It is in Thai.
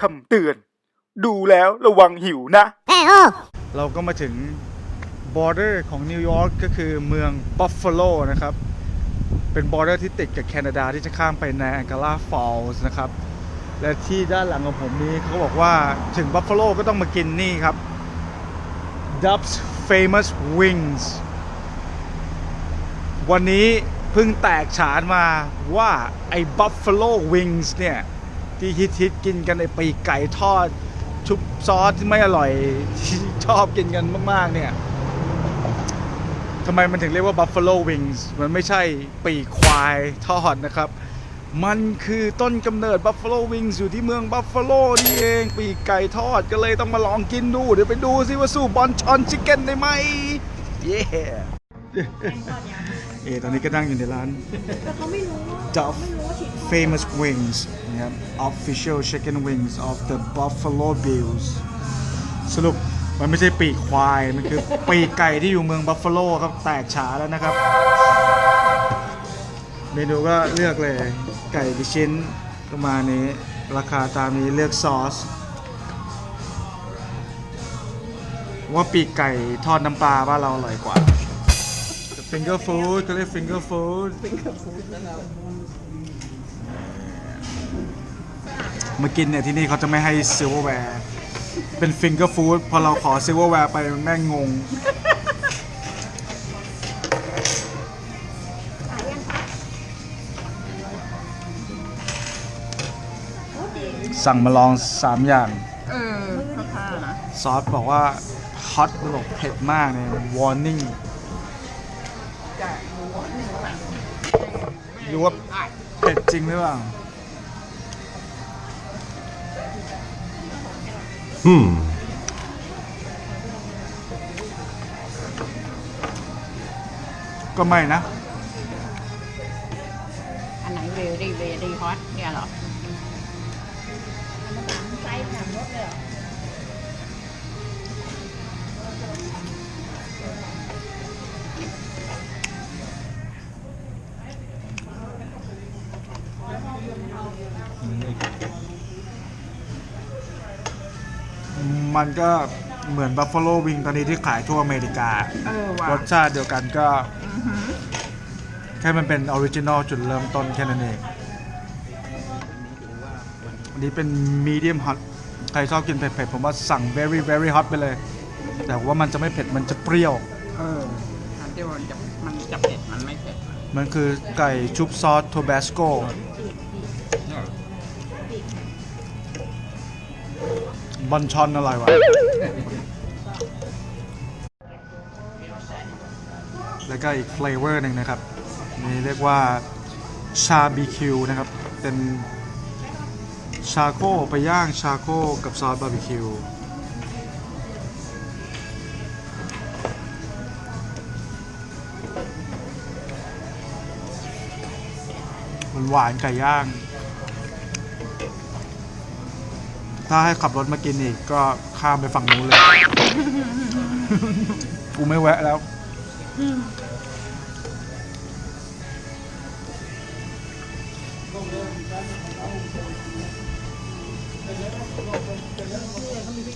คำเตือน ดูแล้วระวังหิวนะ เราก็มาถึง border ของนิวยอร์กก็คือเมืองบัฟฟาโลนะครับ เป็น border ที่ติดกับแคนาดาที่จะข้ามไปใน a n g ก l a Falls นะครับ และที่ด้านหลังของผมนี้เขาบอกว่าถึงบัฟฟาโลก็ต้องมากินนี่ครับ Dub's Famous Wings วันนี้เพิ่งแตกฉานมาว่าไอ้ Buffalo Wings เนี่ย ที่ฮิตฮิตๆกินกันไอปีกไก่ทอด ชุบซอสที่ไม่อร่อยที่ชอบกินกันมาก ๆ เนี่ยทำไมมันถึงเรียกว่า Buffalo Wings มันไม่ใช่ปีกควายทอดนะครับ มันคือต้นกำเนิด Buffalo Wings อยู่ที่เมือง Buffalo นี่เอง ปีกไก่ทอดก็เลยต้องมาลองกินดู เดี๋ยวไปดูซิว่าสู้บอลชอนชิคเก้นได้ไหม เย้ เอตอนนี้ก็นั่งอยู่ในร้าน แต่เขาไม่รู้ว่า Duff ไม่รู้ว่าฉีด famous wings นะครับ official chicken wings of the Buffalo Bills สรุปมันไม่ใช่ปีกควาย มันคือปีกไก่ที่อยู่เมืองบัฟฟาโลครับ แตกฉาแล้วนะครับ เมนูก็เลือกเลยไก่กี่ชิ้นประมาณนี้ ราคาตามนี้เลือกซอส ว่าปีกไก่ทอดน้ำปลาบ้านเราอร่อยกว่า finger food ก็เรียก finger food มากินเนี่ยที่นี่เขาจะไม่ให้ซิลเวอร์แวร์เป็นฟิงเกอร์ฟู้ดพอเราขอซิลเวอร์แวร์ไปแม่งงง สั่งมาลอง 3 อย่าง เออค่าค่านะซอสบอกว่าฮอตบอกเผ็ดมากเนี่ย warning รู้ ว่าเผ็ดจริงหรือเปล่า Hmm. ก็ไม่นะ อันไหนเวรี่เวรี่ฮอตเนี่ยเหรอไส้ถามรถเลยเหรอ มันก็เหมือนบัฟฟ a โลวิงตอนนี้ที่ขายทั่วอเมริกา เออว่ะรสชาติเดียวกันก็แค่มันเป็นออริจินอลจุดเริ่มต้นแค่นั้นเอง อันนี้เป็นมีเดียมฮอต ใครชอบกินเผ็ดๆ ผมว่าสั่ง very very hot ไปเลย แต่ว่ามันจะไม่เผ็ด มันจะเปรี้ยว เอออันที่มันจะมันจะเผ็ดมันไม่เผ็ดมันคือไก่ชุบซอสโทบาสโก บอนชอนอร่อยวะแล้วก็อีกเฟลเวอร์หนึ่งนะครับนี่เรียกว่าชาบีคิวนะครับ เป็นชาโคไปย่างชาโคกับซอสบาร์บีคิวมันหวานไก่ย่าง ถ้าให้ขับรถมากินอีกก็ข้ามไปฝั่งนู้นเลย กูไม่แวะแล้วเ